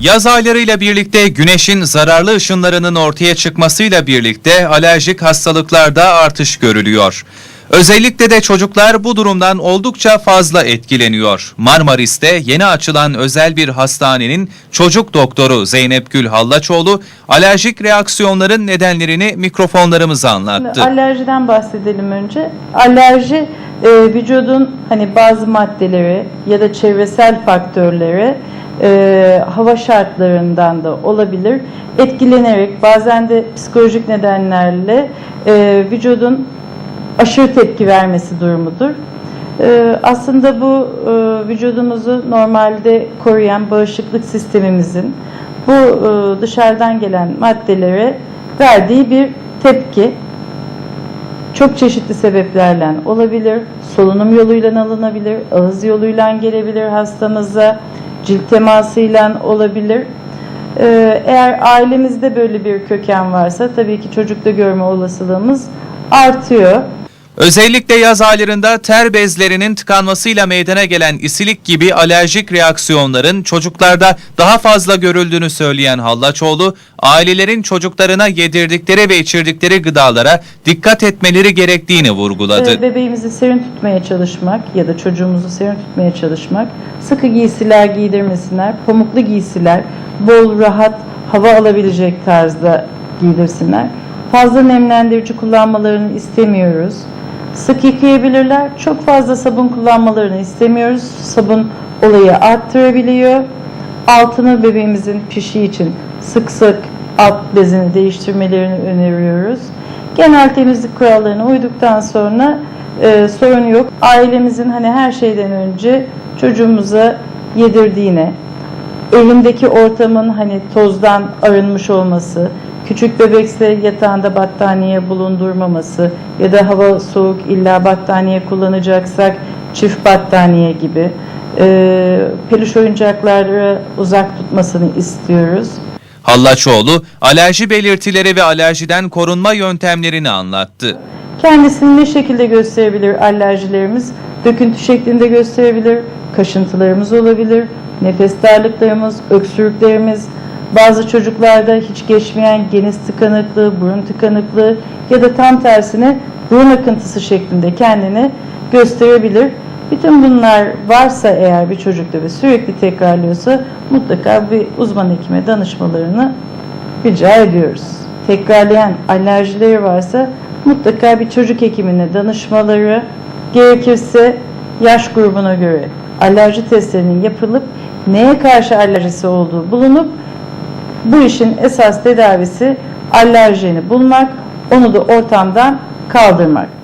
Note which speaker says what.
Speaker 1: Yaz aylarıyla birlikte güneşin zararlı ışınlarının ortaya çıkmasıyla birlikte alerjik hastalıklarda artış görülüyor. Özellikle de çocuklar bu durumdan oldukça fazla etkileniyor. Marmaris'te yeni açılan özel bir hastanenin çocuk doktoru Zeynep Gül Hallaçoğlu alerjik reaksiyonların nedenlerini mikrofonlarımıza anlattı.
Speaker 2: Alerjiden bahsedelim önce. Alerji e, vücudun hani bazı maddeleri ya da çevresel faktörleri e, hava şartlarından da olabilir. Etkilenerek bazen de psikolojik nedenlerle e, vücudun aşırı tepki vermesi durumudur. E, aslında bu e, vücudumuzu normalde koruyan bağışıklık sistemimizin bu e, dışarıdan gelen maddelere verdiği bir tepki çok çeşitli sebeplerle olabilir. Solunum yoluyla alınabilir, ağız yoluyla gelebilir hastamıza, cilt temasıyla olabilir. Ee, Eğer ailemizde böyle bir köken varsa tabii ki çocukta görme olasılığımız artıyor.
Speaker 1: Özellikle yaz aylarında ter bezlerinin tıkanmasıyla meydana gelen isilik gibi alerjik reaksiyonların çocuklarda daha fazla görüldüğünü söyleyen Hallaçoğlu, ailelerin çocuklarına yedirdikleri ve içirdikleri gıdalara dikkat etmeleri gerektiğini vurguladı.
Speaker 2: Bebeğimizi serin tutmaya çalışmak ya da çocuğumuzu serin tutmaya çalışmak, sıkı giysiler giydirmesinler, pamuklu giysiler, bol rahat hava alabilecek tarzda giydirsinler. Fazla nemlendirici kullanmalarını istemiyoruz. Sık yıkayabilirler. Çok fazla sabun kullanmalarını istemiyoruz. Sabun olayı arttırabiliyor. Altını bebeğimizin pişi için sık sık alt bezini değiştirmelerini öneriyoruz. Genel temizlik kurallarına uyduktan sonra e, sorun yok. Ailemizin hani her şeyden önce çocuğumuza yedirdiğine, evindeki ortamın hani tozdan arınmış olması, küçük bebekse yatağında battaniye bulundurmaması ya da hava soğuk illa battaniye kullanacaksak çift battaniye gibi e, peluş oyuncakları uzak tutmasını istiyoruz.
Speaker 1: Hallaçoğlu, alerji belirtileri ve alerjiden korunma yöntemlerini anlattı.
Speaker 2: Kendisini ne şekilde gösterebilir alerjilerimiz? Döküntü şeklinde gösterebilir, kaşıntılarımız olabilir, nefes darlıklarımız, öksürüklerimiz, bazı çocuklarda hiç geçmeyen geniz tıkanıklığı, burun tıkanıklığı ya da tam tersine burun akıntısı şeklinde kendini gösterebilir. Bütün bunlar varsa eğer bir çocukta ve sürekli tekrarlıyorsa mutlaka bir uzman hekime danışmalarını rica ediyoruz. Tekrarlayan alerjileri varsa mutlaka bir çocuk hekimine danışmaları, gerekirse yaş grubuna göre alerji testlerinin yapılıp neye karşı alerjisi olduğu bulunup bu işin esas tedavisi alerjeni bulmak, onu da ortamdan kaldırmak.